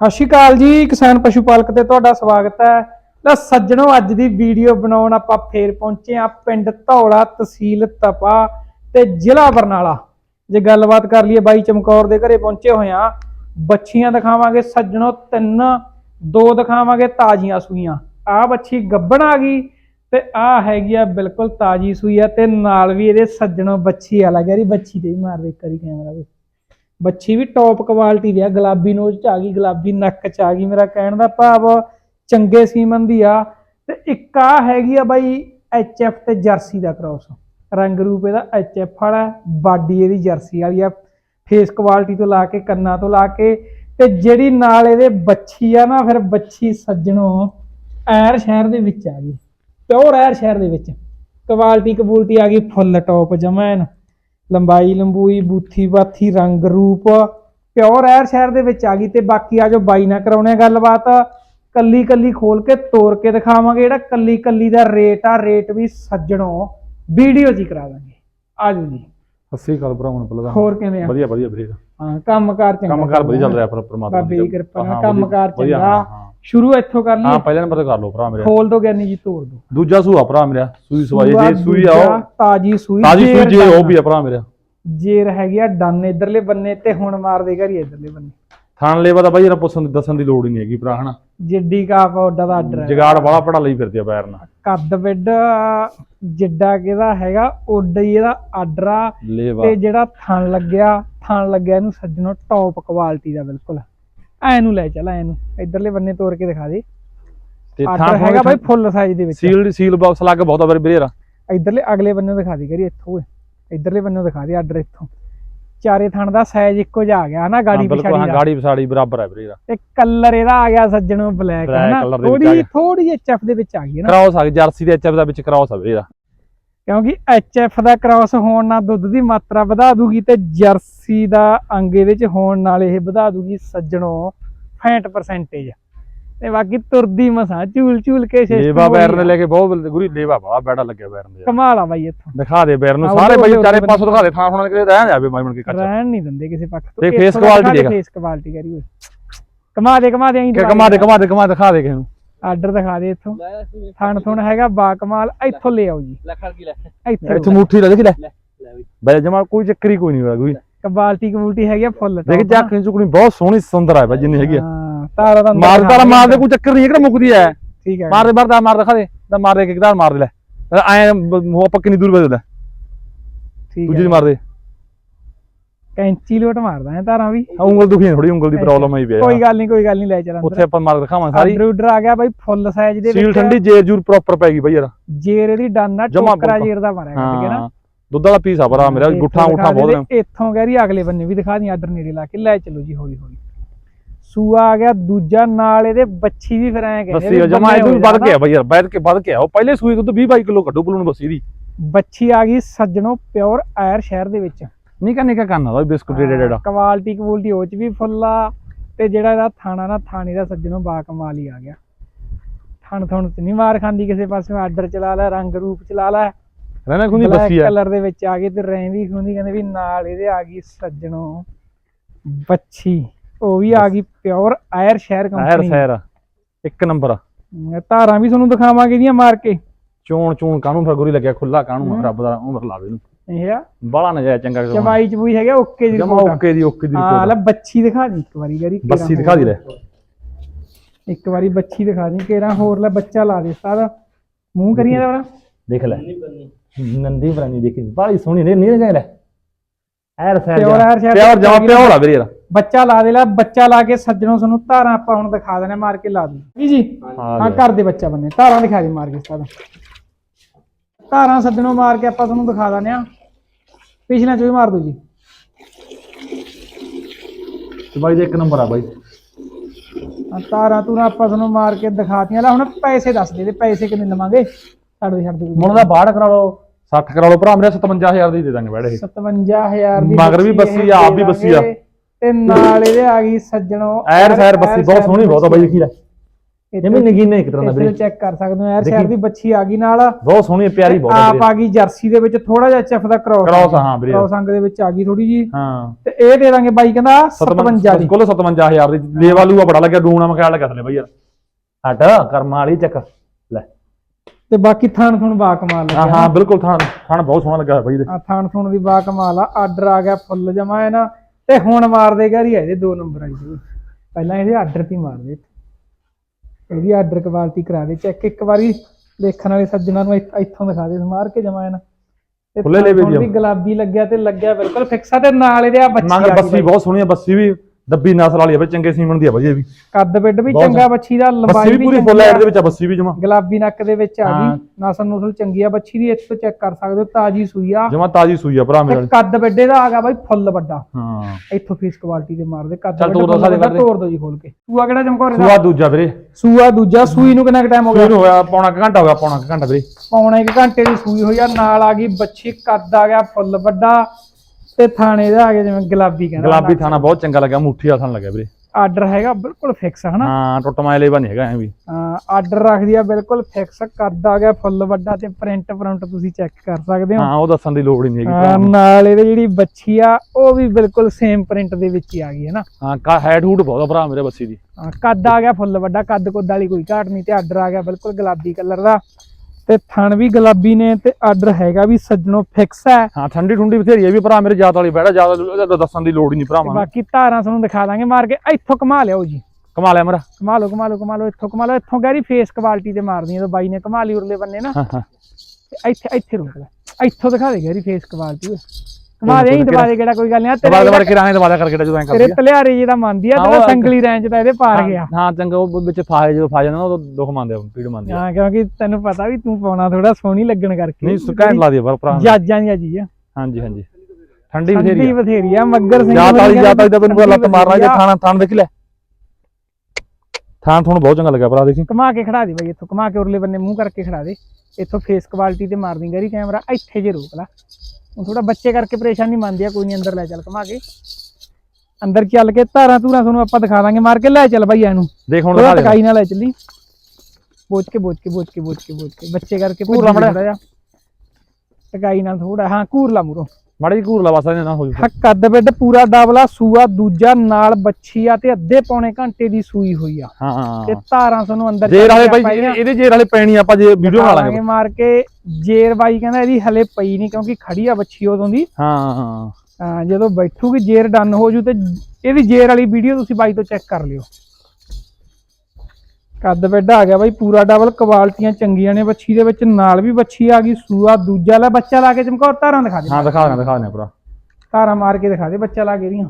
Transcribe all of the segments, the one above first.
ਸਤਿ ਸ਼੍ਰੀ ਅਕਾਲ ਜੀ, ਕਿਸਾਨ ਪਸ਼ੂ ਪਾਲਕ ਤੇ ਤੁਹਾਡਾ ਸਵਾਗਤ ਹੈ। ਲੈ ਸੱਜਣੋ, ਅੱਜ ਦੀ ਵੀਡੀਓ ਬਣਾਉਣ ਆਪਾਂ ਫੇਰ ਪਹੁੰਚੇ ਆ ਪਿੰਡ ਧੌਲਾ ਤਹਿਸੀਲ ਤਪਾ ਤੇ ਜ਼ਿਲ੍ਹਾ ਬਰਨਾਲਾ। ਜੇ ਗੱਲਬਾਤ ਕਰ ਲਈਏ ਬਾਈ ਚਮਕੌਰ ਦੇ ਘਰੇ ਪਹੁੰਚੇ ਹੋਏ ਆ ਬੱਚੀਆਂ ਦਿਖਾਵਾਂਗੇ ਸੱਜਣੋ, ਤਿੰਨ, ਦੋ ਦਿਖਾਵਾਂਗੇ ਤਾਜ਼ੀਆਂ ਸੂਈਆਂ। ਆ ਬੱਚੀ ਗੱਬਣ ਆ ਗਈ ਤੇ ਆ ਹੈਗੀ ਆ ਬਿਲਕੁਲ ਤਾਜ਼ੀ ਸੂਈ ਆ ਤੇ ਨਾਲ ਵੀ ਇਹਦੇ ਸੱਜਣੋ ਬੱਚੀ ਆ, ਲੱਗ ਰਹੀ ਬੱਚੀ ਤੇ ਵੀ ਮਾਰ ਦੇ ਕਰੀ ਕੈਮਰਾ ਵਿੱਚ ਬੱਚੀ ਵੀ ਟੌਪ ਕੁਆਲਿਟੀ ਦੀ ਆ, ਗੁਲਾਬੀ ਨੋਜ਼ ਚ ਆ ਗਈ, ਗੁਲਾਬੀ ਨੱਕ ਚ ਆ ਗਈ, ਮੇਰਾ ਕਹਿਣ ਦਾ ਭਾਵ ਚੰਗੇ ਸੀਮਨ ਦੀ ਆ। ਤੇ ਇੱਕ ਆ ਹੈਗੀ ਆ ਬਾਈ ਐਫ ਤੇ ਜਰਸੀ ਦਾ ਕ੍ਰਾਸ ਰੰਗ ਰੂਪ ਇਹਦਾ ਐਫ ਵਾਲਾ ਬਾਡੀ ਇਹਦੀ ਜਰਸੀ ਵਾਲੀ ਆ। ਫੇਸ ਕੁਆਲਿਟੀ ਤੋਂ ਲਾ ਕੇ, ਕੰਨਾਂ ਤੋਂ ਲਾ ਕੇ, ਤੇ ਜਿਹੜੀ ਨਾਲ ਇਹਦੇ ਬੱਚੀ ਆ ਨਾ, ਫਿਰ ਬੱਚੀ ਸੱਜਣੋ ਐਰ ਸ਼ਹਿਰ ਦੇ ਵਿੱਚ ਆ ਗਈ। ਪਿਓਰ ਐਰ ਸ਼ਹਿਰ ਦੇ ਵਿੱਚ। ਕੁਆਲਿਟੀ ਕਬੂਲਟੀ ਆ ਗਈ ਫੁੱਲ ਟੌਪ ਜਮੈਨ ਲੰਬਾਈ ਲੰਬੂਈ ਬੂਥੀ ਬਾਥੀ ਰੰਗ ਰੂਪ ਪਿਓਰ ਐਰ ਸ਼ਹਿਰ ਦੇ ਵਿੱਚ ਆ ਗਈ ਤੇ ਬਾਕੀ ਆ ਜੋ ਬਾਈ ਨਾਲ ਕਰਾਉਣੇ ਆ ਗੱਲਬਾਤ। ਕੱਲੀ ਕੱਲੀ ਖੋਲ ਕੇ ਤੋੜ ਕੇ ਦਿਖਾਵਾਂਗੇ ਜਿਹੜਾ ਕੱਲੀ ਕੱਲੀ ਦਾ ਰੇਟ ਆ ਰੇਟ ਵੀ ਸੱਜਣੋ ਵੀਡੀਓ ਹੀ ਕਰਾ ਦਾਂਗੇ। ਆਜੋ ਜੀ। ਸਤਿ ਸ੍ਰੀ ਅਕਾਲ ਭਰਾ ਹੁਣ ਪਹਿਲਾਂ ਹੋਰ ਕਿਵੇਂ ਆ? ਵਧੀਆ ਵਧੀਆ ਵੀਰੇ ਹਾਂ ਕੰਮਕਾਰ ਚੰਗਾ ਕੰਮ ਕਾਰ ਵਧੀਆ ਚੱਲ ਰਿਹਾ। ਪਰ ਪ੍ਰਮਾਤਮਾ ਦੀ ਕਿਰਪਾ। ਨਾਲ ਕੰਮਕਾਰ ਚੰਗਾ। ਸ਼ੁਰੂ ਇੱਥੋਂ ਕਰ ਹਾਂ ਪਹਿਲੇ ਨੰਬਰ ਤੇ ਕਰ ਲਓ ਭਰਾ ਮੇਰਾ। ਖੋਲ ਦੋ ਗਿਆਨੀ ਜੀ ਤੋੜ ਦੋ। ਦੂਜਾ ਸੂਆ ਭਰਾ ਮੇਰਾ ਸੂਈ ਸਵਾਈ ਜੇ ਸੂਈ ਆਓ ਤਾਜੀ ਸੂਈ ਤਾਜੀ ਸੂਈ ਜੇਰ ਜੇ ਉਹ। ਵੀ ਆ ਭਰਾ ਮੇਰਾ। ਜੇਰ ਹੈਗੀ ਆ ਡੰਨ ਇਧਰਲੇ ਬੰਨੇ ਤੇ ਹੁਣ ਮਾਰਦੇ ਘਰੀ ਇਧਰਲੇ ਬੰਨੇ। ਥਾਣ ਲੇਵਾ ਤਾਂ ਬਾਈ ਯਾਰ ਪੁੱਛਣ ਦੱਸਣ ਦੀ ਲੋੜ ਹੀ ਨਹੀਂ ਹੈਗੀ ਭਰਾ ਹਨਾ? ਜਿੱਡੀ ਕਾਪ ਓਡਾ ਦਾ ਆਰਡਰ ਹੈ ਜਗਾੜ ਬੜਾ ਪੜਾ ਲਈ ਫਿਰਦੀ ਆ ਪੈਰ ਨਾਲ। ਕੱਦ ਵਿੱਡ ਜਿੱਡਾ ਕਿਹਦਾ ਹੈਗਾ ਓਡਾ ਹੀ ਇਹਦਾ ਆਰਡਰ ਆ ਲੇਵਾ। ਤੇ ਜਿਹੜਾ ਥਣ ਲੱਗਿਆ ਥਣ ਲੱਗਿਆ ਇਹਨੂੰ ਸੱਜਣੋ ਟੌਪ ਕੁਆਲਿਟੀ ਦਾ ਬਿਲਕੁਲ। ਐ ਨੂੰ ਲੈ ਚੱਲ ਐ ਨੂੰ। ਇਧਰਲੇ ਬੰਨੇ ਤੋੜ ਕੇ ਦਿਖਾ ਦੇ। ਤੇ ਆਰਡਰ ਹੈਗਾ ਬਾਈ ਫੁੱਲ ਸਾਈਜ਼ ਦੇ ਵਿੱਚ। ਸੀਲ ਸੀਲ ਬਾਕਸ ਲੱਗ ਬਹੁਤ ਆ ਵੀਰੇ ਯਾਰ ਇਧਰਲੇ ਅਗਲੇ ਬੰਨੇ ਦਿਖਾ ਦੇ ਕਰੀ ਇੱਥੋਂ ਇਧਰਲੇ ਬੰਨੇ ਦਿਖਾ ਦੇ ਆਰਡਰ ਇੱਥੋਂ। ਚਾਰੇ ਥਣ ਦਾ ਸਾਈਜ਼ ਇੱਕੋ ਜਿਹਾ ਆ ਗਿਆ ਹਨਾ ਗਾੜੀ ਬਿਲਕੁਲ ਹਾਂ ਗਾੜੀ ਪਸਾੜੀ ਬਰਾਬਰ ਹੈ ਵੀਰੇ ਯਾਰ ਤੇ ਕਲਰ ਇਹਦਾ ਆ ਗਿਆ ਸੱਜਣੋ ਬਲੈਕ ਹਨਾ। ਥੋੜੀ। ਥੋੜੀ ਐਚਐਫ ਦੇ ਵਿੱਚ ਆ ਗਈ ਹੈ ਨਾ। ਕਰਾਉਸ ਆ ਗਈ ਜਰਸੀ ਦੇ ਐਚਐਫ ਦਾ ਵਿੱਚ ਕਰਾਉਸ ਆ ਵੀਰੇ ਯਾਰ ਕਿਉਂਕਿ ਐਚਐਫ ਦਾ ਕ੍ਰਾਸ ਹੋਣ ਨਾਲ ਦੁੱਧ ਦੀ ਮਾਤਰਾ ਵਧਾ ਦੂਗੀ ਤੇ ਜਰਸੀ ਦਾ ਅੰਗ ਇਹਦੇ ਚ ਹੋਣ ਨਾਲ ਇਹ ਵਧਾ ਦੂਗੀ ਸੱਜਣੋ 65% ਤੇ ਬਾਕੀ ਤੁਰਦੀ ਮਸਾਂ ਝੂਲ ਝੂਲ ਕੇ system ਲੇਵਾ ਉਹੀ ਨੇ। ਲੈ ਕੇ ਬਹੁਤ ਗੁਰੀ ਲੇਵਾ ਬੜਾ ਬੈੜਾ ਲੱਗਿਆ ਪੈਰ ਨੂੰ ਕਮਾਲ ਆ ਬਾਈ ਇੱਥੋਂ। ਦਿਖਾ ਦੇ ਪੈਰ ਨੂੰ ਸਾਰੇ ਬਾਈ ਚਾਰੇ ਪਾਸੋਂ ਦਿਖਾ ਦੇ ਥਾਂ ਹੁਣ ਕਿਤੇ ਰਹਿ ਜਾਵੇ ਮਾਈ ਬਣ ਕੇ ਕੱਚਾ। ਰਹਿਣ ਨਹੀਂ ਦਿੰਦੇ ਕਿਸੇ ਪੱਖ ਤੋਂ। ਦਾ quality ਦਿਖਾ। face quality ਕਰੀ ਕਮਾ ਦੇ ਕਮਾ ਦੇ ਕਿ ਕਮਾ ਦੇ। ਕਮਾ ਦੇ ਕਮਾ ਦਿਖਾ ਦੇ ਕਿਸੇ ਨੂੰ। ਆਰਡਰ ਦਿਖਾ ਦੇ ਇੱਥੋਂ। ਥਣ ਥੁਣ ਹੈਗਾ ਬਾ ਕਮਾਲ ਇੱਥੋਂ ਲੈ ਆਓ ਜੀ। ਇੱਥੇ ਇੱਥੇ ਮੁੱਠੀ ਲੈ ਦੇਖ ਲੈ। ਬਈ ਜਮਾ ਕੋਈ ਚੱਕਰੀ ਕੋਈ ਨਹੀਂ ਹੋਇਆ ਕੋਈ। ਕਬਾਲਟੀ ਕਬੂਲਟੀ ਹੈਗੀ ਆ ਫੁੱਲ ਦੇਖ ਜਾਖਣੀ ਚੁਕਣੀ ਬਹੁਤ ਸੋਹਣੀ ਸੁੰਦਰ ਹੈ ਬਈ ਜਿੰਨੀ ਹੈਗੀ ਆ। ਹਾਂ ਤਾਰਾ ਦਾ ਮਾਰ ਤਾਰਾ ਮਾਰ ਦੇ ਕੋਈ ਚੱਕਰ ਨਹੀਂ ਹੈ ਕਿਹੜਾ ਮੁੱਕਦੀ ਹੈ? ਠੀਕ ਹੈ। ਮਾਰ ਦੇ ਮਾਰ ਦਾ ਮਾਰ ਦਿਖਾ ਦੇ। ਤਾਂ ਮਾਰ ਦੇ ਕਿਦਾਰ ਮਾਰ ਦੇ ਲੈ। ਐ ਉਹ ਪੱਕੀ ਨਹੀਂ ਦੂਰ ਵੇ ਲੈ ਠੀਕ ਦੂਜੀ ਹੈ। ਦੀ ਮਾਰ ਦੇ। ਕੈਂਚੀ ਲੋਟ ਮਾਰਦਾ ਹੈ ਤਾਰਾਂ ਵੀ। ਉਂਗਲ ਦੁਖੀ ਥੋੜੀ ਉਂਗਲ ਦੀ ਪ੍ਰੋਬਲਮ ਆਈ ਪਈ ਕੋਈ ਗੱਲ ਨਹੀਂ ਕੋਈ ਗੱਲ ਨਹੀਂ ਲੈ ਚੱਲ ਉੱਥੇ ਆਪਾਂ ਮਾਰ ਦਿਖਾਵਾਂ ਸਾਰੀ। ਉਡਰ ਆ ਗਿਆ ਬਾਈ ਫੁੱਲ ਸਾਈਜ਼ ਦੇ ਸੀਲ ਠੰਡੀ ਜੇਰ ਜੂਰ ਪ੍ਰੋਪਰ ਪੈ ਗਈ ਬਈ ਯਾਰ। ਜੇਰ ਇਹਦੀ ਡਨ ਟੋਕਰਾ। ਜੇਰ ਦਾ ਮਾਰਿਆ ਕੱਢ ਕੇ ਨਾ। ਹਾਂ ਦੁੱਧ ਵਾਲਾ ਪੀਸ ਆ ਭਰਾ ਮੇਰਾ ਗੁੱਠਾ ਦੇ ਬਹੁਤ ਤੇ ਇੱਥੋਂ ਕਹਿ ਰਹੀ ਅਗਲੇ ਬੰਨੇ ਵੀ ਦਿਖਾ ਦੀ ਆਰਡਰ ਨੇੜੇ ਲਾ ਕੇ। ਲੈ ਚਲੋ ਜੀ ਹੌਲੀ ਹੌਲੀ। ਸੂਆ ਆ ਗਿਆ ਦੂਜਾ ਨਾਲ ਇਹਦੇ ਬੱਚੀ ਵੀ ਫਿਰ ਐ ਕਹਿੰਦੇ ਬੱਸੀ ਜਮਾ ਇਹ ਤੋਂ ਵੱਧ ਗਿਆ ਬਈ ਯਾਰ ਬੈਠ ਕੇ ਵੱਧ ਕੇ ਆ ਉਹ ਪਹਿਲੇ ਸੂਈ ਦੁੱਧ 20 22 ਕਿਲੋ ਕੱਢੂ ਬਲੂਨ ਬੱਸੀ ਦੀ। ਬੱਚੀ ਆ ਗਈ ਸੱਜਣੋ ਪਿਓਰ ਆਇਰ ਸ਼ਹਿਰ ਦੇ ਵਿੱਚ। ਨਿਕਾ ਨਿਕਾ ਕਰਨਾ ਦਾ ਬਿਸਕੁਟ ਜਿਹੜਾ ਜਿਹੜਾ। ਕੁਆਲਿਟੀ ਕਬੂਲਟੀ ਉਹ ਚ ਵੀ ਫੁੱਲਾ ਤੇ ਜਿਹੜਾ ਇਹਦਾ ਥਾਣਾ ਨਾ ਥਾਣੇ ਦਾ ਸੱਜਣੋ ਬਾ ਕਮਾਲ ਹੀ ਆ ਗਿਆ। ਥਣ ਥਣ ਚ ਨਹੀਂ ਮਾਰ ਖਾਂਦੀ ਕਿਸੇ ਪਾਸੇ ਆਰਡਰ ਚਲਾ ਲੈ ਰੰਗ ਰੂਪ ਚਲਾ ਲੈ। ਰਹਿਣਾ ਖੁੰਦੀ ਬੱਸੀ ਆ। ਕਲਰ ਦੇ ਵਿੱਚ ਆ ਗਈ ਤੇ ਰਹਿੰਦੀ ਖੁੰਦੀ ਕਹਿੰਦੇ ਵੀ ਨਾਲ ਇਹਦੇ ਆ ਗਈ ਸੱਜਣੋ ਬੱਚੀ ਉਹ ਵੀ ਆ ਗਈ ਪਿਓਰ ਆਇਰ ਸ਼ਹਿਰ ਹੈਰ ਕੰਪਨੀ ਸੈਰ ਇੱਕ ਨੰਬਰ। ਧਾਰਾਂ ਵੀ ਤੁਹਾਨੂੰ ਦਿਖਾਵਾਂਗੇ ਇਹਦੀਆਂ ਮਾਰ ਕੇ। ਚੋਣ ਚੋਣ ਕਾਨੂੰ ਫਿਰ ਗੁਰੀ ਲੱਗਿਆ ਖੁੱਲਾ ਕਾਨੂੰ ਰੱਬ ਦਾ ਉਮਰ ਲਾਵੇ ਇਹਨੂੰ। ਇਹ ਆ ਬਾਲਾ ਨਜਾਇਜ਼ ਚੰਗਾ ਜਮਾ ਚਵਾਈ ਚਬੂਈ ਹੈਗਾ ਓਕੇ ਦੀ ਜਮਾ ਰਿਪੋਰਟ। ਓਕੇ ਦੀ ਓਕੇ ਦੀ ਹਾਂ ਲੈ ਬੱਚੀ ਦਿਖਾ ਦੀ ਇੱਕ ਵਾਰੀ ਗਰੀ ਬੱਸੀ ਦਿਖਾ ਦੀ ਲੈ। ਇੱਕ ਵਾਰੀ ਬੱਚੀ ਦਿਖਾ ਦੀ ਕੇਰਾ ਹੋਰ ਲੈ ਬੱਚਾ ਲਾ ਦੇ ਸਾਰਾ। ਮੂੰਹ ਕਰੀਏ ਦਾ ਦੇਖ ਲੈ। ਨੰਦੀ ਬਰਾਨੀ ਦੇਖੀ ਬਾਲੀ ਸੋਹਣੀ ਨੇ ਨੀਰ ਗਏ ਲੈ। ਐਰ ਸੈਰ ਪਿਓਰ ਐਰ ਸ਼ਹਿਰ ਪਿਓਰ ਜਮਾ ਪਿਓਰ ਆ ਵੀਰੇ ਯਾਰ ਬੱਚਾ ਲਾ ਦੇ ਲੈ ਬੱਚਾ ਲਾ ਕੇ ਸੱਜਣੋਂ ਤੁਹਾਨੂੰ ਧਾਰਾਂ ਆਪਾਂ ਹੁਣ ਦਿਖਾ ਦੇਣੇ ਮਾਰ ਕੇ ਲਾ ਦੂ। ਜੀ? ਜੀ ਹਾਂ ਕਰ ਦੇ ਬੱਚਾ ਬੰਨੇ। ਧਾਰਾਂ ਦਿਖਾ ਦੇ ਮਾਰ ਕੇ ਸਾਰਾ। ਧਾਰਾਂ ਸੱਜਣੋਂ ਮਾਰ ਕੇ ਆਪਾਂ ਤੁਹਾਨੂੰ ਦਿਖਾ ਦਿੰਦੇ ਆ ਪਿਛਲੇ ਚੋਂ ਵੀ ਮਾਰ ਦੋ ਜੀ। ਤੇ ਬਾਈ ਦੇ ਇੱਕ ਨੰਬਰ ਆ ਬਾਈ। ਆਹ ਧਾਰਾਂ ਤੂੰ ਆਪਾਂ ਤੁਹਾਨੂੰ ਮਾਰ ਕੇ ਦਿਖਾਤੀਆਂ। ਲੈ ਹੁਣ ਪੈਸੇ ਦੱਸ ਦੇ ਦੇ ਪੈਸੇ ਕਿੰਨੇ ਲਵਾਂਗੇ? ਛੱਡ ਦੇ ਛੱਡ ਦੇ। ਮੁੰਡਾ ਦਾ ਬਾੜ ਕਰਾ ਲਓ 60 ਕਰਾ ਲਓ। ਭਰਾ ਮੇਰੇ 57000 ਦੀ ਦੇ ਦਾਂਗੇ ਬੈਠੇ 57000 ਦੀ ਮਗਰ ਵੀ ਬੱਸੀ ਆ, ਆਪ ਵੀ ਬੱਸੀ ਆ। ਤੇ ਨਾਲ ਇਹਦੇ ਆ ਗਈ ਸੱਜਣੋ ਐਰ ਸੈਰ ਬੱਸੀ ਬਹੁਤ ਸੋਹਣੀ ਬਹੁਤ ਆ ਬਾਈ ਦੇਖੀ ਲੈ ਜਿਵੇਂ ਨਗੀਨੇ ਇੱਕ ਤਰ੍ਹਾਂ ਦਾ ਵੀਰੇ ਚੈੱਕ ਕਰ ਸਕਦੇ ਹੋ ਯਾਰ। ਸ਼ਹਿਰ ਦੀ ਬੱਚੀ ਆ ਗਈ ਨਾਲ। ਬਹੁਤ ਸੋਹਣੀ ਹੈ, ਪਿਆਰੀ ਬਹੁਤ ਹੈ ਆਪ ਆ ਗਈ ਜਰਸੀ ਦੇ ਵਿੱਚ ਥੋੜਾ ਜਿਹਾ ਐਚਐਫ ਦਾ ਕ੍ਰੋਸ ਕ੍ਰਾਸ ਹਾਂ ਵੀਰੇ। ਕ੍ਰੋਸ ਅੰਗ ਦੇ ਵਿੱਚ ਆ ਗਈ ਥੋੜੀ ਜੀ ਹਾਂ। ਤੇ ਇਹ ਦੇ ਦਾਂਗੇ ਬਾਈ ਕਹਿੰਦਾ 57 ਦੀ। ਕੁੱਲ 57000 ਦੀ। ਲੇਵਾ ਲੂਆ ਬੜਾ ਲੱਗਿਆ ਡੂਣਾ ਮੈਂ ਖਿਆਲ ਲੱਗਾ ਥਲੇ ਬਈ ਯਾਰ। ਹਟ ਕਰਮਾਂ ਵਾਲੀ ਚੱਕ। ਲੈ। ਤੇ ਬਾਕੀ ਥਣ ਥਣ ਬਾ ਕਮਾਲ ਹਾਂ ਲੱਗਿਆ ਹਾਂ ਬਿਲਕੁਲ ਥਾਣ ਥਾਣ ਬਹੁਤ ਸੋਹਣਾ ਲੱਗਾ ਬਈ ਇਹਦੇ। ਆ ਥਣ ਥਣ ਦੀ ਬਾ ਕਮਾਲ ਆ। ਆਰਡਰ ਆ ਗਿਆ ਫੁੱਲ ਜਮਾ ਹੈ ਨਾ। ਤੇ ਹੁਣ ਮਾਰ ਦੇਗਾ ਹੀ ਇਹਦੇ ਦੋ ਨੰਬਰ ਆਈ ਪਹਿਲਾਂ ਇਹਦੇ ਆਰਡਰ ਤੇ ਹੀ ਮਾਰ ਦੇ। ਇਹਦੀ ਆਰਡਰ ਕੁਆਲਿਟੀ ਕਰਾ ਦੇ ਚੈੱਕ ਇੱਕ ਵਾਰੀ ਦੇਖਣ ਵਾਲੇ ਸੱਜਣਾ ਨੂੰ ਇੱਥ- ਇੱਥੋਂ ਦਿਖਾ ਦੇ ਮਾਰ ਕੇ ਜਮਾ ਹੈ ਨਾ ਤੇ ਖੁੱਲੇ ਲੇਵੇ ਆ। ਵੀ ਗੁਲਾਬੀ ਲੱਗਿਆ ਤੇ ਲੱਗਿਆ ਬਿਲਕੁਲ ਫਿਕਸ ਆ ਤੇ ਨਾਲ ਇਹਦੇ ਆ ਬੱਚੀ ਆ ਗਈ ਬੱਸੀ ਬਾਈ। ਬਹੁਤ ਸੋਹਣੀ ਹੈ ਬੱਸੀ ਵੀ ਦੱਬੀ ਨਸਲ ਵਾਲੀ ਬਈ ਚੰਗੇ ਸੀਮਨ ਦੀ ਹੈ ਬਈ ਇਹ ਵੀ। ਕੱਦ ਬਿੱਡ ਵੀ ਚੰਗਾ ਬੱਚੀ ਦਾ ਲੰਬਾਈ ਵੀ ਪੂਰੀ ਫੁੱਲ ਆ। ਐਡ ਦੇ ਵਿੱਚ ਆ ਬੱਸੀ ਵੀ ਜਮਾ। ਗੁਲਾਬੀ ਨੱਕ ਦੇ ਵਿੱਚ ਆ। ਗਈ। ਨਸਲ ਨੁਸਲ ਚੰਗੀ ਆ ਬੱਚੀ ਦੀ ਇੱਥੋਂ ਚੈੱਕ ਕਰ ਸਕਦੇ ਹੋ ਤਾਜੀ ਸੂਈ ਆ। ਜਮਾ ਤਾਜੀ ਸੂਈ ਆ ਭਰਾ ਮੇਰੇ। ਕੱਦ ਵੱਡੇ ਦਾ ਆ ਗਿਆ ਬਾਈ ਫੁੱਲ ਵੱਡਾ। ਹਾਂ। ਇੱਥੋਂ ਫੀਸ ਕੁਆਲਿਟੀ ਦੇ ਮਾਰਦੇ ਕੱਦ ਚੱਲ ਤੋਰ ਦੋ ਕਰਦੇ। ਤੋੜ ਦੋ ਜੀ ਖੋਲ ਕੇ। ਸੂਆ ਕਿਹੜਾ ਚਮਕੌਰੇ ਦਾ ਸੂਆ ਦੂਜਾ ਵੀਰੇ। ਸੂਆ ਦੂਜਾ ਸੂਈ ਨੂੰ ਕਿੰਨਾ ਟਾਈਮ ਹੋ ਗਿਆ? ਇਹਨੂੰ ਹੋਇਆ ਪੌਣਾ ਕੁ ਘੰਟਾ ਹੋ ਗਿਆ ਪੌਣਾ ਕੁ ਘੰਟਾ ਵੀਰੇ। ਪੌਣਾ ਇੱਕ ਘੰਟੇ ਦੀ ਸੂਈ ਹੋਈ ਆ ਨਾਲ ਆ ਗਈ ਬੱਚੀ ਕੱਦ ਆ ਗਿਆ ਫੁੱਲ ਵੱਡਾ। ਤੇ ਥਾਣੇ ਦਾ ਆ ਗਿਆ ਜਿਵੇਂ ਗੁਲਾਬੀ ਕਹਿੰਦਾ ਗੁਲਾਬੀ ਥਾਣਾ ਬਹੁਤ ਚੰਗਾ ਲੱਗਾ ਮੁੱਠੀ ਆਸਨ ਲੱਗਿਆ ਵੀਰੇ। ਆਰਡਰ ਹੈਗਾ ਬਿਲਕੁਲ ਫਿਕਸ ਹਨਾ? ਹਾਂ ਟੁੱਟਮਾ ਲੈਵਾ ਨਹੀਂ ਹੈਗਾ ਐ ਵੀ। ਆਰਡਰ ਰੱਖਦੀ ਆ ਬਿਲਕੁਲ ਫਿਕਸ ਆ ਗਿਆ ਫੁੱਲ ਵੱਡਾ ਤੇ ਪ੍ਰਿੰਟ ਪ੍ਰਿੰਟ ਤੁਸੀਂ ਚੈੱਕ ਕਰ ਸਕਦੇ ਹੋ। ਹਾਂ ਉਹ ਦੱਸਣ ਦੀ ਲੋੜ ਹੀ ਨਹੀਂ ਹੈਗੀ। ਨਾਲ ਇਹਦੇ ਜਿਹੜੀ ਬੱਚੀ ਆ ਉਹ ਵੀ ਬਿਲਕੁਲ ਸੇਮ ਪ੍ਰਿੰਟ ਦੇ ਵਿੱਚ ਹੀ ਆ ਗਈ ਹੈ ਨਾ ਹਾਂ ਕਾ ਹੈਡ ਹੂਡ ਬਹੁਤ ਭਰਾ ਮੇਰੇ ਬੱਸੀ ਦੀ। ਹਾਂ, ਕੱਦ ਆ ਗਿਆ ਫੁੱਲ ਵੱਡਾ ਕੱਦ ਕੁੱਦ ਵਾਲੀ ਕੋਈ ਘਾਟ ਨਹੀਂ ਤੇ ਆਰਡਰ ਆ ਗਿਆ ਬਿਲਕੁਲ ਗੁਲਾਬੀ ਕਲਰ ਦਾ। ਤੇ ਥਣ ਵੀ ਗੁਲਾਬੀ ਨੇ ਤੇ ਆਰਡਰ ਹੈਗਾ ਵੀ ਸੱਜਣੋ ਫਿਕਸ ਹੈ। ਹਾਂ ਠੰਡੀ ਠੁੰਡੀ ਬਥੇਰੀ ਹੈ ਵੀ ਭਰਾ ਮੇਰੇ ਜਾਤ ਵਾਲੀ ਬੈੜਾ ਜਾਤ ਦੱਸਣ ਦੀ ਲੋੜ ਹੀ ਨਹੀਂ ਤੇ ਭਰਾਵਾਂ ਨੂੰ। ਬਾਕੀ ਧਾਰਾਂ ਤੁਹਾਨੂੰ ਦਿਖਾ ਦਾਂਗੇ ਮਾਰ ਕੇ ਇੱਥੋਂ ਕਮਾ ਲਿਆਓ ਜੀ। ਕਮਾ ਲਿਆ ਮੇਰਾ। ਕਮਾ ਲਓ ਕਮਾ ਲਓ ਕਮਾ ਲਓ ਇੱਥੋਂ ਕਮਾ ਲਓ। ਇੱਥੋਂ ਗੈਰੀ ਫੇਸ ਕੁਆਲਿਟੀ ਤੇ ਮਾਰਦੀ ਆ ਬਾਈ ਨੇ ਕਮਾ ਲਈ ਉਰਲੇ ਬੰਨੇ ਨਾ। ਹਾਂ ਹਾਂ। ਤੇ ਇੱਥੇ ਇੱਥੇ ਰੁਕ ਲੈ। ਇੱਥੋਂ ਦਿਖਾ ਦੇ ਗੈਰੀ ਫੇਸ ਕੁਆਲਿਟੀ ਕਮਾ ਦੇ ਹੀ ਦਬਾ ਦੇ ਕਿਹੜਾ ਕੋਈ ਗੱਲ ਨਹੀਂ ਆ ਦਬਾ ਦਬਾ ਤੇਰੇ ਕੇ ਰਾਣੇ ਦਬਾ ਕਰ ਕੇ ਜਦੋਂ ਐ ਤੇਰੇ ਕਰਦੀ ਆ ਤਲਿਆਰੇ ਜੀ ਦਾ ਮੰਨਦੀ ਆ ਹਾਂ, ਤੇਰਾ ਉਹ ਸੰਗਲੀ ਰੈਂਚ ਦਾ ਇਹਦੇ ਪਾਰ ਗਿਆ। ਹਾਂ ਚੰਗਾ ਉਹ ਵਿੱਚ ਫਾਏ ਜਦੋਂ ਫਾ ਜਾਂਦਾ ਨਾ ਉਦੋਂ ਦੁੱਖ ਮੰਨਦੇ ਆ ਪੀੜ ਮੰਨਦੇ ਆ। ਹਾਂ ਕਿਉਂਕਿ ਤੈਨੂੰ ਪਤਾ ਵੀ ਤੂੰ ਪਾਉਣਾ ਥੋੜਾ ਸੋਹਣੀ ਲੱਗਣ ਕਰਕੇ। ਨਹੀਂ ਸੁਕਾਇਨ ਲਾ ਦੀ ਪਰ ਭਰਾ ਜਾਜਾਂ ਦੀ ਜੀ ਆ ਹਾਂਜੀ ਹਾਂਜੀ। ਠੰਡੀ ਠੰਡੀ ਬਥੇਰੀ ਆ। ਬਥੇਰੀ ਆ ਮੱਗਰ ਸਿੰਘ ਜਾਤ ਵਾਲੀ ਵਰਗਾ ਜਾਤ ਵਾਲੀ ਤਾਂ ਤੈਨੂੰ ਪਤਾ ਲੱਤ ਮਾਰਨਾ ਜੇ ਬਥੇਰੀ ਆ। ਥਾਣਾ ਥਾਣ ਦੇਖ ਲੈ ਥਾਣ ਤੁਹਾਨੂੰ ਬਹੁਤ ਚੰਗਾ ਲੱਗਾ ਭਰਾ ਦੇਖੀ। ਘੁਮਾ ਕੇ ਖੜਾ ਦੇ ਬਾਈ ਇੱਥੋਂ ਘੁਮਾ ਕੇ ਉਰਲੇ ਬੰਨੇ ਮੂੰਹ ਕਰਕੇ ਖੜਾ ਦੇ। ਇੱਥੋਂ ਫੇਸ ਕੁਆਲਿਟੀ ਤੇ ਮਾਰਦੀ ਗਰੀ ਕੈਮਰਾ ਇੱਥੇ ਜੇ ਰੋਕ ਲਾ। ਹੁਣ ਥੋੜਾ ਬੱਚੇ ਕਰਕੇ ਪਰੇਸ਼ਾਨੀ ਮੰਨਦੀ ਆ ਕੋਈ ਨਹੀਂ ਅੰਦਰ ਲੈ ਚੱਲ ਘੁਮਾ ਕੇ। ਅੰਦਰ ਚੱਲ ਕੇ ਧਾਰਾਂ ਧੂਰਾਂ ਤੁਹਾਨੂੰ ਆਪਾਂ ਦਿਖਾ ਦਾਂਗੇ ਮਾਰ ਕੇ ਲੈ ਚੱਲ ਬਾਈ ਇਹਨੂੰ। ਦੇਖ ਹੁਣ ਦਿਖਾ ਦੇ। ਟਕਾਈ ਨਾਲ ਲੈ ਚੱਲੀ। ਬੋਚ ਕੇ ਬੋਚ ਕੇ ਬੋਚ ਕੇ ਬੋਚ ਕੇ ਬੋਚ ਕੇ। ਬੱਚੇ ਕਰਕੇ ਲਾ ਮਾੜਾ। ਟਕਾਈ ਨਾਲ ਥੋੜਾ ਹਾਂ ਘੂਰ ਲਾ ਮੂਰੋ। ਮਾੜੀ ਘੂਰ ਲਾ ਬਸ ਇਹਨੇ ਨਾ ਹੋ ਜੂ ਕੱਦ ਬਿੱਡ ਪੂਰਾ ਡਬਲਾ ਸੂਆ ਦੂਜਾ ਨਾਲ ਬੱਚੀ ਆ ਤੇ ਅੱਧੇ ਪੌਣੇ ਘੰਟੇ ਦੀ ਸੂਈ ਹੋਈ ਆ। ਹਾਂ। ਤੇ ਧਾਰਾਂ ਤੁਹਾਨੂੰ ਅੰਦਰ ਜੇਰ ਵਾਲੇ ਬਾਈ ਇਹਦੇ- ਜੇਰ ਵਾਲੇ ਪੈਣੀ ਆਪਾਂ ਜੇ ਵੀਡੀਓ ਬਣਾ ਲਾਂਗੇ। ਮਾਰ ਕੇ ਜੇਰ ਬਾਈ ਕਹਿੰਦਾ ਇਹਦੀ ਹਲੇ ਪਈ ਨਹੀਂ ਕਿਉਂਕਿ ਖੜੀ ਆ ਬੱਚੀ ਉਦੋਂ ਦੀ। ਹਾਂ, ਜਦੋਂ ਬੈਠੂਗੀ ਜੇਰ ਡਨ ਹੋ ਜੂ ਤੇ ਇਹਦੀ ਜੇਰ ਵਾਲੀ ਵੀਡੀਓ ਤੁਸੀਂ ਬਾਈ ਤੋਂ ਚੈੱਕ ਕਰ ਲਿਓ। ਕੱਦ ਬੈੱਡ ਆ ਗਿਆ ਬਾਈ ਪੂਰਾ ਡਬਲ ਕੁਆਲਟੀਆਂ ਚੰਗੀਆਂ ਨੇ ਬੱਚੀ ਦੇ ਵਿੱਚ ਨਾਲ ਵੀ ਬੱਚੀ ਆ ਗਈ ਸੂਆ ਦੂਜਾ ਲੈ ਬੱਚਾ ਲਾ ਕੇ ਚਮਕੌਰ ਧਾਰਾਂ ਦਿਖਾ ਦੇ। ਹਾਂ ਦਿਖਾ ਦੇਣਾ ਦਿਖਾ ਦੇਣਾ ਭਰਾ। ਧਾਰਾਂ ਮਾਰ ਕੇ ਦਿਖਾ ਦੇ ਬੱਚਾ ਲਾ ਕੇ ਇਹਦੀਆਂ।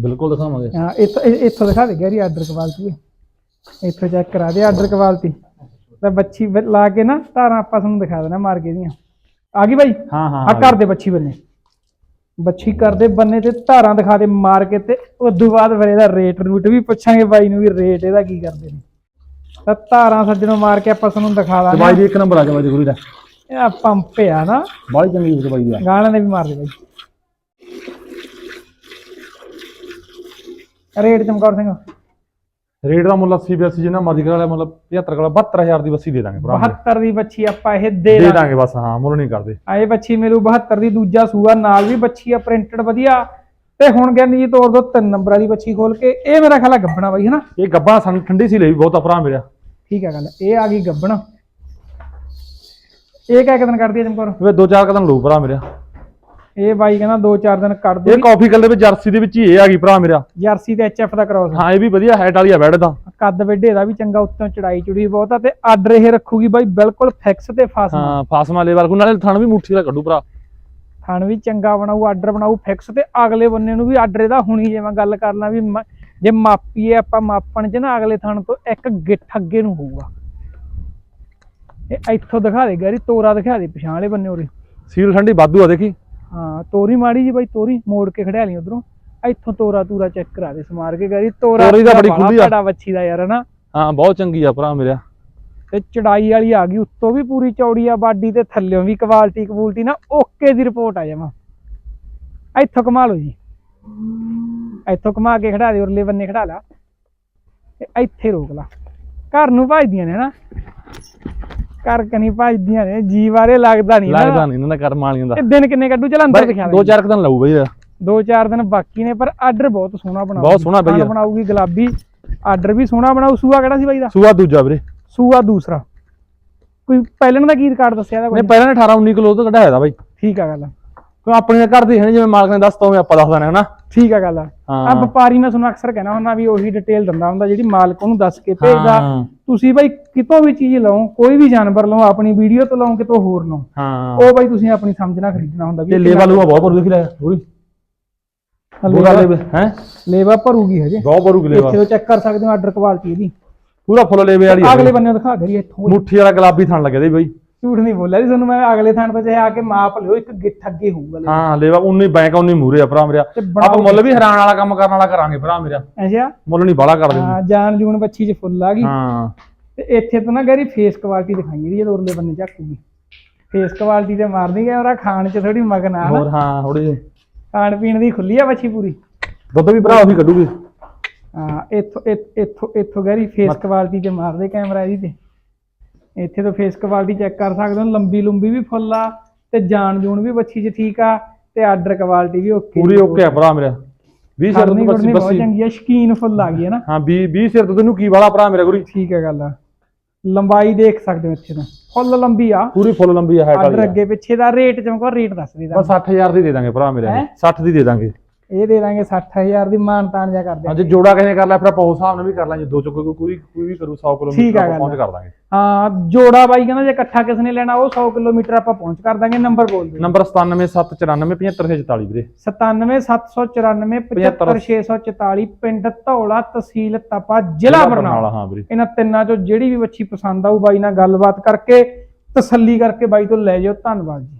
ਬਿਲਕੁਲ ਦਿਖਾਵਾਂਗੇ। ਹਾਂ ਇੱਥੋਂ ਇੱਥੋਂ ਦਿਖਾ ਦੇ ਗੈਰੀ ਆਰਡਰ ਕੁਆਲਿਟੀ ਇੱਥੋਂ ਚੈੱਕ ਕਰਾ ਦੇ ਆਰਡਰ ਕੁਆਲਿਟੀ ਤਾਂ ਬੱਚੀ ਲਾ ਕੇ ਨਾ ਧਾਰਾਂ ਆਪਾਂ ਤੁਹਾਨੂੰ ਦਿਖਾ ਦੇਣਾ ਮਾਰ ਕੇ ਦੀਆਂ ਆ ਗਈ ਬਾਈ? ਹਾਂ ਹਾਂ ਆ ਕਰ ਦੇ ਬੱਚੀ ਬੰਨੇ। ਬੱਚੀ ਕਰਦੇ ਬੰਨੇ ਤੇ ਧਾਰਾਂ ਦਿਖਾ ਦੇ ਮਾਰ ਕੇ ਤੇ ਉਦੋਂ ਬਾਅਦ ਫਿਰ ਇਹਦਾ ਰੇਟ ਰੂਟ ਵੀ ਪੁੱਛਾਂਗੇ ਬਾਈ ਨੂੰ ਵੀ ਰੇਟ ਇਹਦਾ ਕੀ ਕਰਦੇ ਨੇ। ਤਾਂ ਧਾਰਾਂ ਸੱਜਣੋਂ ਮਾਰ ਕੇ ਆਪਾਂ ਤੁਹਾਨੂੰ ਦਿਖਾ ਦਾਂਗੇ। ਬਾਈ ਦੀ ਇੱਕ ਨੰਬਰ ਆ ਗਿਆ ਬਾਈ ਗੁਰੂ ਦਾ। ਇਹ ਪੰਪ ਆ ਨਾ। ਬਾਈ ਚੰਗੀ ਉਸ ਬਾਈ ਦੀ ਗਾਲਾਂ ਦੇ ਵੀ ਮਾਰ ਦੇ ਬਾਈ ਰੇਟ ਚਮਕੌਰ ਸਿੰਘ। ਰੇਟ ਦਾ ਮੁੱਲ 80 82 ਜਿੰਨਾ ਮਰਜ਼ੀ ਕਰਾ ਲਿਆ ਮਤਲਬ 75 ਕਰਾ 72000 ਦੀ ਬੱਸੀ ਦੇ ਦਾਂਗੇ ਭਰਾ 72 ਦੀ ਬੱਚੀ ਆਪਾਂ ਇਹ ਦੇ ਦੇ ਦਾਂਗੇ। ਬਸ ਹਾਂ ਮੁੱਲ ਨਹੀਂ ਕਰਦੇ। ਆ ਇਹ ਬੱਚੀ ਮਿਲੂ 72 ਦੀ ਦੂਜਾ ਸੂਆ ਨਾਲ ਵੀ ਬੱਚੀ ਆ ਪ੍ਰਿੰਟਡ ਵਧੀਆ। ਤੇ ਹੁਣ ਕਹਿੰਦੀ ਜੀ ਤੋੜ ਦੋ ਤਿੰਨ ਨੰਬਰਾਂ ਦੀ ਬੱਚੀ ਖੋਲ ਕੇ। ਇਹ ਮੇਰਾ ਖਿਆਲ ਆ ਗੱਬਣਾ ਬਾਈ ਹਨਾ? ਇਹ ਗੱਬਾ ਸਾਨੂੰ ਠੰਡੀ ਸੀ ਲਈ ਬਹੁਤ ਭਰਾ ਮੇਰਾ। ਠੀਕ ਹੈ ਗੱਲ ਇਹ ਆ ਗਈ ਗੱਬਣ। ਇਹ ਕਿਆ ਦਿਨ ਕੱਢਦੀ ਹੈ ਚਮਕੌਰ ਵੇ ਦੋ ਚਾਰ ਕਦਮ ਲਊ ਭਰਾ ਮੇਰਾ। ਇਹ ਬਾਈ ਕਹਿੰਦਾ ਦੋ ਚਾਰ ਦਿਨ ਕੱਢ ਦੋ ਇਹ ਕਾਫੀ ਕਲਰ ਵਿੱਚ ਜਰਸੀ ਦੇ ਵਿੱਚ ਹੀ ਇਹ ਆ ਗਈ ਭਰਾ ਮੇਰਾ। ਜਰਸੀ ਤੇ ਐਚਐਫ ਦਾ ਕ੍ਰੋਸ ਹਾਂ ਇਹ ਵੀ ਵਧੀਆ ਹੈਟ ਵਾਲੀ ਆ ਬੈਡ ਦਾ। ਕੱਦ ਵੱਡੇ ਦਾ ਵੀ ਚੰਗਾ ਉੱਤੋਂ ਚੜਾਈ ਚੁੜੀ ਬਹੁਤ ਆ ਤੇ ਆਰਡਰ ਇਹ ਰੱਖੂਗੀ ਬਾਈ ਬਿਲਕੁਲ ਫਿਕਸ ਤੇ ਫਾਸਮ। ਹਾਂ ਫਾਸਮਾ ਲੈਵਲ ਕੋ ਨਾਲੇ ਥਣ ਵੀ ਮੁੱਠੀ ਦਾ ਕੱਢੂ ਭਰਾ। ਥਣ ਵੀ ਚੰਗਾ ਬਣਾਊ ਆਰਡਰ ਬਣਾਊ ਫਿਕਸ ਤੇ ਅਗਲੇ ਬੰਨੇ ਨੂੰ ਵੀ ਆਰਡਰ ਇਹਦਾ ਹੁਣੀ ਜੇ ਮੈਂ ਗੱਲ ਕਰ ਲਾਂ ਵੀ ਜੇ ਮਾਪੀਏ ਆਪਾਂ ਮਾਪਣ ਚ ਨਾ ਅਗਲੇ ਥਣ ਤੋਂ ਇੱਕ ਗਿੱਠ ਅੱਗੇ ਨੂੰ ਹੋਊਗਾ। ਇਹ ਇੱਥੋਂ ਦਿਖਾ ਦੇ ਗੈਰੀ ਤੋਰਾ ਦਿਖਾ ਦੇ ਪਛਾਣ ਵਾਲੇ ਬੰਨੇ ਉਰੇ। ਸੀਲ ਠੰਡੀ ਵਾਧੂ ਆ ਦੇਖੀ। ਹਾਂ ਤੋਰੀ ਮਾੜੀ ਜੀ ਬਾਈ ਤੋਰੀ ਮੋੜ ਕੇ ਖੜਿਆ ਲਈ ਉਧਰੋਂ। ਇੱਥੋਂ ਤੋਰਾ ਤੂਰਾ ਚੈੱਕ ਕਰਾ ਦੇ ਸਮਾਰ ਕੇ ਗੈਰੀ ਤੋਰਾ ਤੋਰੀ ਤੂਰਾ ਬੜੀ ਖੁੱਲੀ ਆ। ਭੈੜਾ ਵੱਛੀ ਦਾ ਯਾਰ ਹਨਾ? ਹਾਂ ਬਹੁਤ ਚੰਗੀ ਆ ਭਰਾ ਮੇਰਾ। ਤੇ ਚੜਾਈ ਵਾਲੀ ਆ ਗਈ ਉੱਤੋਂ ਵੀ ਪੂਰੀ ਚੌੜੀ ਆ ਬਾਡੀ ਤੇ ਥੱਲਿਓਂ ਵੀ ਕੁਆਲਿਟੀ ਕਬੂਲਟੀ ਨਾ ਓਕੇ ਦੀ ਰਿਪੋਰਟ ਆ ਜਾਵਾਂ ਇੱਥੋਂ ਕਮਾ ਲਓ ਜੀ। ਇੱਥੋਂ ਕਮਾ ਕੇ ਖੜਾ ਦੇ ਉਰਲੇ ਬੰਨੇ ਖੜਾ ਲਾ। ਤੇ ਇੱਥੇ ਰੋਕ ਲਾ। ਘਰ ਨੂੰ ਭਜਦੀਆਂ ਨੇ ਨਾ। ਘਰ ਕਨੀ ਭਜਦੀਆਂ ਨੇ ਜੀ ਬਾਰੇ ਲੱਗਦਾ ਨਹੀਂ ਲੱਗਦਾ ਨਹੀਂ ਇਹਨਾਂ ਦਾ ਕਰਮ ਵਾਲੀਆਂ ਦਾ। ਇਹ ਦਿਨ ਕਿੰਨੇ ਕੱਢੂ ਚਲ ਅੰਦਰ ਦਿਖਾ ਦੋ। ਚਾਰ ਦਿਨ ਲਾਊ ਬਈ। ਦੋ ਚਾਰ ਦਿਨ ਬਾਕੀ ਨੇ ਪਰ ਆਰਡਰ ਬਹੁਤ ਸੋਹਣਾ ਬਣਾਉਗੀ ਬਹੁਤ ਸੋਹਣਾ ਬਈ। ਬਣਾਉਗੀ ਗੁਲਾਬੀ। ਆਰਡਰ ਵੀ ਸੋਹਣਾ ਬਣਾਉ ਸੂਆ ਕਿਹੜਾ ਸੀ ਬਾਈ ਦਾ? ਸੂਆ ਦੂਜਾ ਵੀਰੇ। ਸੂਆ ਦੂਸਰਾ। ਕੋਈ ਪਹਿਲਣ ਦਾ ਕੀ ਰਿਕਾਰਡ ਦੱਸਿਆ ਦਾ ਕੋਈ? ਨੇ ਪਹਿਲਾਂ ਨੇ 18 19 ਕਿਲੋ ਤੋਂ ਕਢਾਇਆ ਦਾ ਬਾਈ। ਠੀਕ ਆ ਗੱਲ ਕਿਉਂ ਆਪਣੇ ਘਰ ਦੇ ਹੈ ਨੀ, ਜਿਵੇਂ ਮਾਲਕ ਨੇ ਦੱਸਤਾ ਉਵੇਂ ਆਪਾਂ ਦੱਸ ਦਾਂ ਹਨਾ? ਠੀਕ ਆ ਗੱਲ ਆ। ਆ ਵਪਾਰੀ ਮੈਂ ਤੁਹਾਨੂੰ ਅਕਸਰ ਕਹਿਣਾ ਹੁੰਦਾ ਵੀ ਉਹੀ ਡਿਟੇਲ ਦਿੰਦਾ ਹੁੰਦਾ ਜਿਹੜੀ ਮਾਲਕ ਉਹਨੂੰ ਦੱਸ ਕੇ ਭੇਜਦਾ। ਹਾਂ। ਤੁਸੀਂ ਬਾਈ ਕਿਤੋਂ ਵੀ ਚੀਜ਼ ਲਓ ਕੋਈ ਵੀ ਜਾਨਵਰ ਲਓ ਆਪਣੀ ਵੀਡੀਓ ਤੋਂ ਲਓ ਕਿਤੋਂ ਹੋਰ ਲਓ। ਹਾਂ। ਉਹ ਬਾਈ ਤੁਸੀਂ ਆਪਣੀ ਸਮਝ ਨਾਲ ਖਰੀਦਣਾ ਹੁੰਦਾ ਤੇ ਲੇਵਾ ਲੂਆ ਬਹੁਤ ਭਰੂ ਦੇਖੀ ਲੈ ਪੂਰੀ ਪੂਰਾ ਲੇਵਾ ਹੈ? ਲੇਵਾ ਭਰੂਗੀ ਹਜੇ। ਬਹੁਤ ਭਰੂ ਲੇਵਾ। ਇੱਥੇ ਚੈੱਕ ਕਰ ਸਕਦੇ ਹੋ ਆਰਡਰ ਕੁਆਲਿਟੀ ਇਹਦੀ। ਪੂਰਾ ਫੁੱਲ ਲੇਵੇ ਵਾਲੀ ਅਗਲੇ। ਬੰਨੇ ਦਿਖਾ ਕਰੀ ਇੱਥੋਂ ਮੁੱਠੀ ਵਾਲਾ ਗੁਲਾਬੀ ਥਣ ਲੱਗਿਆ ਦੇ ਬਈ। ਝੂਠ ਨਹੀਂ ਬੋਲਿਆ ਜੀ ਤੁਹਾਨੂੰ ਮੈਂ ਅਗਲੇ ਥਾਂ ਤੋਂ ਚਾਹੇ ਆ ਕੇ ਮਾਪ ਲਿਓ ਇੱਕ ਗਿੱਠ ਅੱਗੇ ਹੋਊਗਾ। ਹਾਂ ਲੇਵਾ ਉਨੀ ਬੈਂਕ ਉਨੀ ਮੂਰੇ ਆ ਭਰਾ ਮੇਰਾ। ਆਪਾਂ ਮੁੱਲ ਵੀ ਹੈਰਾਨ ਵਾਲਾ ਕੰਮ ਕਰਨ ਵਾਲਾ ਕਰਾਂਗੇ ਭਰਾ ਮੇਰਾ। ਅੱਛਾ। ਮੁੱਲ ਨਹੀਂ ਬਾਲਾ ਕਰਦੇ ਹਾਂ ਜਾਨ ਜੂਨ ਬੱਚੀ ਚ ਫੁੱਲ ਆ ਗਈ। ਹਾਂ। ਤੇ ਇੱਥੇ ਤੋਂ ਨਾ ਗੈਰੀ ਫੇਸ ਕੁਆਲਿਟੀ ਦਿਖਾਈ ਇਹਦੀ ਜਦੋਂ ਉਰਲੇ ਬੰਨੇ ਝਾਕੂਗੀ ਫੇਸ ਕੁਆਲਿਟੀ ਤੇ ਮਾਰਦੀ ਗਿਆ ਉਹਦਾ ਖਾਣ ਚ ਥੋੜੀ ਮਗਨ ਆ ਹੋਰ ਹਾਂ ਥੋੜੀ ਖਾਣ ਪੀਣ ਦੀ ਖੁੱਲੀ ਆ ਬੱਚੀ ਪੂਰੀ। ਦੁੱਧ ਵੀ ਭਰਾ ਉਹੀ ਕੱਢੂਗੀ। ਹਾਂ ਇੱਥੋਂ ਇੱਥ- ਇੱਥੋਂ ਇੱਥੋਂ ਗੈਰੀ ਫੇਸ ਕੁਆਲਿਟੀ ਤੇ ਮਾਰਦੇ ਕੈਮਰਾ ਇਹਦੀ ਤੇ। ਇੱਥੇ ਤੋਂ ਫੇਸ ਕੁਆਲਿਟੀ ਚੈੱਕ ਕਰ ਸਕਦੇ ਹੋ ਲੰਬੀ ਲੰਬੀ ਵੀ ਫੁੱਲ ਆ ਤੇ ਜਾਨ ਜੂਨ ਵੀ ਬੱਚੀ ਚ ਠੀਕ ਆ ਤੇ ਆਰਡਰ ਕੁਆਲਿਟੀ ਵੀ ਓਕੇ ਪੂਰੀ ਓਕੇ ਆ ਭਰਾ ਮੇਰਾ। 20 ਸਿਰ ਤੋਂ ਬਹੁਤ 25 ਚੰਗੀ ਆ ਸ਼ਕੀਨ ਫੁੱਲ ਆ ਗਈ ਹੈ ਨਾ। ਹਾਂ 20 20 ਸਿਰ ਤੋਂ ਤੈਨੂੰ ਕੀ ਵਾਲਾ ਭਰਾ ਮੇਰਾ ਗੁਰੀ? ਠੀਕ ਹੈ ਗੱਲ ਲੰਬਾਈ ਦੇਖ ਸਕਦੇ ਹੋ ਇੱਥੇ ਤੋਂ। ਫੁੱਲ ਲੰਬੀ ਆ। ਪੂਰੀ ਫੁੱਲ ਲੰਬੀ ਆ ਆਰਡਰ ਵਾਲੀ ਅੱਗੇ ਪਿੱਛੇ ਦਾ ਰੇਟ ਚਮਕੋ ਰੇਟ ਦੱਸ ਦੇ ਬਸ 60000 ਦੀ ਦੇ ਦਾਂਗੇ ਭਰਾ ਮੇਰਾ ਹੈਂ? 60 ਦੀ ਦੇ ਦਾਂਗੇ। ਇਹ ਦੇ ਦਾਂਗੇ 60000 ਦੀ ਮਾਨ ਤਾਨ ਜਾ ਕਰਦੇ ਹਾਂ ਜੇ ਜੋੜਾ ਕਿਸੇ ਕਰ ਲਿਆ ਫਿਰ ਆਪਾਂ ਉਸ ਹਿਸਾਬ ਨਾਲ ਵੀ ਕਰ ਲਾਂਗੇ ਦੋ ਚੁੱਕ ਕੋਈ ਕੋਈ ਵੀ ਕਰੂ 100 ਠੀਕ ਕਿਲੋਮੀਟਰ ਆਪਾਂ। ਪਹੁੰਚ ਕਰ ਦਾਂਗੇ। ਹਾਂ ਜੋੜਾ ਬਾਈ ਕਹਿੰਦਾ ਜੇ ਇਕੱਠਾ ਕਿਸ ਨੇ ਲੈਣਾ ਉਹ 100 ਕਿਲੋਮੀਟਰ ਆਪਾਂ ਪਹੁੰਚ ਕਰ ਦਾਂਗੇ ਨੰਬਰ ਬੋਲ ਦਿਓ। ਨੰਬਰ 9779475644 ਵੀਰੇ। 9779475644 ਪਿੰਡ ਧੌਲਾ ਤਹਿਸੀਲ ਤਪਾ ਜ਼ਿਲ੍ਹਾ ਬਰਨਾਲਾ। ਹਾਂ ਵੀਰੇ। ਇਹਨਾਂ ਤਿੰਨਾਂ ਚੋਂ ਜਿਹੜੀ ਵੀ ਬੱਚੀ ਪਸੰਦ ਆਊ ਬਾਈ ਨਾਲ ਗੱਲਬਾਤ ਕਰਕੇ ਤਸੱਲੀ ਕਰਕੇ ਬਾਈ ਤੋਂ ਲੈ ਜਾਓ ਧੰਨਵਾਦ ਜੀ।